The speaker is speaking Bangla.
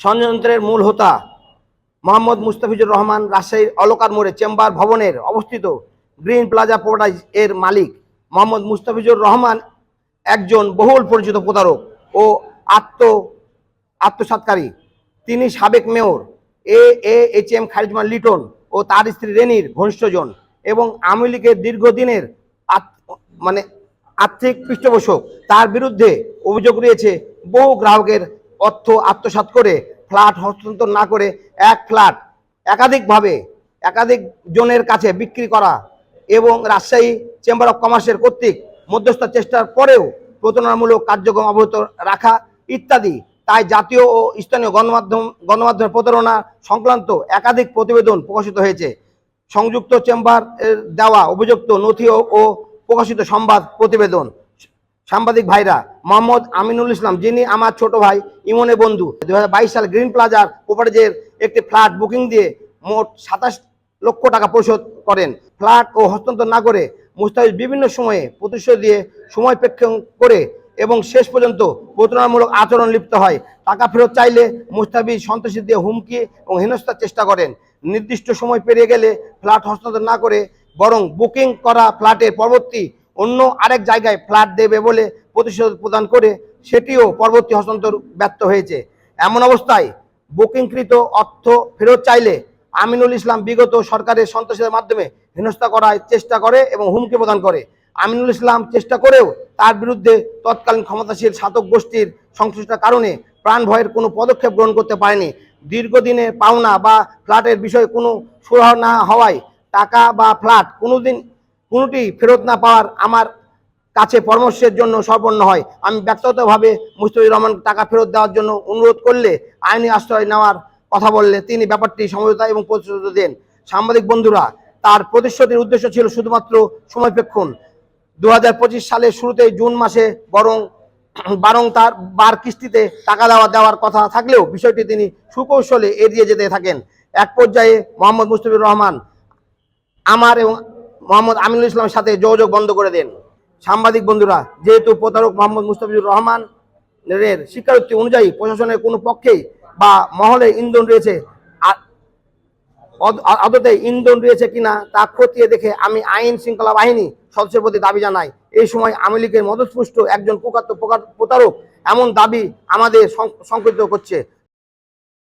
ষড়যন্ত্রের মূল হোতা মোহাম্মদ মুস্তাফিজুর রহমান রাজশাহীর অলকার মোড়ে চেম্বার ভবনের অবস্থিত গ্রিন প্লাজা প্রোপার্টাইজ এর মালিক মোহাম্মদ মুস্তাফিজুর রহমান একজন বহুল পরিচিত প্রতারক ও আত্ম আত্মসাৎকারী তিনি সাবেক mayor A H M Khalequzzaman Liton ও তার স্ত্রী রেনির ঘনিষ্ঠজন এবং আওয়ামী লীগের দীর্ঘদিনের মানে আর্থিক পৃষ্ঠপোষক। তার বিরুদ্ধে অভিযোগ রয়েছে বহু গ্রাহকের অর্থ আত্মসাৎ করে ফ্ল্যাট হস্তান্তর না করে এক ফ্ল্যাট একাধিকভাবে একাধিক জনের কাছে বিক্রি করা এবং রাজশাহী চেম্বার অফ কমার্সের কর্তৃক মধ্যস্থতার চেষ্টার পরেও প্রতারণামূলক কার্যক্রম অব্যাহত রাখা ইত্যাদি। তাই জাতীয় ও স্থানীয় গণমাধ্যম, গণমাধ্যমের প্রতারণা সংক্রান্ত একাধিক প্রতিবেদন প্রকাশিত হয়েছে। সংযুক্ত চেম্বার দেওয়া অভিযুক্ত নথি ও প্রকাশিত সংবাদ প্রতিবেদন। সাংবাদিক ভাইরা মোহাম্মদ আমিনুল ইসলাম, যিনি আমার ছোট ভাই ইমনে বন্ধু। দু হাজার বাইশ সাল গ্রিন প্লাজার প্রপার্টিজের একটি ফ্ল্যাট বুকিং দিয়ে মোট সাতাশ লক্ষ টাকা পরিশোধ করেন। ফ্ল্যাট ও হস্তান্তর না করে মুস্তাফিজ বিভিন্ন সময়ে প্রতিশ্রুতি দিয়ে সময় প্রেক্ষণ করে এবং শেষ পর্যন্ত প্রতারণামূলক আচরণ লিপ্ত হয়। টাকা ফেরত চাইলে মুস্তাফিজ সন্ত্রাসী দিয়ে হুমকি এবং হেনস্থার চেষ্টা করেন। নির্দিষ্ট সময় পেরিয়ে গেলে ফ্ল্যাট হস্তান্তর না করে বরং বুকিং করা ফ্ল্যাটের পরবর্তী অন্য আরেক জায়গায় ফ্ল্যাট দেবে বলে প্রতিশ্রুতি প্রদান করে সেটিও পরবর্তী হস্তান্তর ব্যর্থ হয়েছে। এমন অবস্থায় বুকিংকৃত অর্থ ফেরত চাইলে আমিনুল ইসলাম বিগত সরকারের সন্ত্রাসীদের মাধ্যমে হেনস্থা করার চেষ্টা করে এবং হুমকি প্রদান করে। আমিনুল ইসলাম চেষ্টা করেও তার বিরুদ্ধে তৎকালীন ক্ষমতাশীল শাসক গোষ্ঠীর সংশ্লিষ্ট কারণে প্রাণ ভয়ের কোনো পদক্ষেপ গ্রহণ করতে পারেনি। দীর্ঘদিনের পাওনা বা ফ্ল্যাটের বিষয়ে কোনো সুরাহ না হওয়ায় টাকা বা ফ্ল্যাট কোনোদিন কোনোটি ফেরত না পাওয়ার আমার কাছে পরামর্শের জন্য সর্বন্ন হয়। আমি ব্যক্তিগতভাবে মুস্তাফিজুর রহমান টাকা ফেরত দেওয়ার জন্য অনুরোধ করলে আইনি আশ্রয় নেওয়ার কথা বললে তিনি ব্যাপারটি সমঝোতা এবং প্রতিশ্রুতি দেন। সাংবাদিক বন্ধুরা, তার প্রতিশ্রুতির উদ্দেশ্য ছিল শুধুমাত্র সময়পেক্ষণ। দু হাজার পঁচিশ সালের শুরুতে জুন মাসে বরং বারং তার বার কিস্তিতে টাকা দেওয়া দেওয়ার কথা থাকলেও বিষয়টি তিনি সুকৌশলে এড়িয়ে যেতে থাকেন। এক পর্যায়ে মোহাম্মদ মুস্তাফিজুর রহমান, আমার এবং মোহাম্মদ আমিনুল ইসলামের সাথে যোগাযোগ বন্ধ করে দেন। সাংবাদিক বন্ধুরা, যেহেতু প্রতারক মোহাম্মদ মুস্তাফিজুর রহমান এর স্বীকারোক্তি অনুযায়ী প্রশাসনের কোনো পক্ষেই বা মহলে ইন্ধন রয়েছে আদতে ইন্ধন রয়েছে কিনা তা খতিয়ে দেখে আমি আইন শৃঙ্খলা বাহিনী সদস্যের প্রতি দাবি জানাই। এই সময় আওয়ামী লীগের মদতপুষ্ট একজন কুকাত্ম প্রতারক এমন দাবি আমাদের সংকৃত করছে।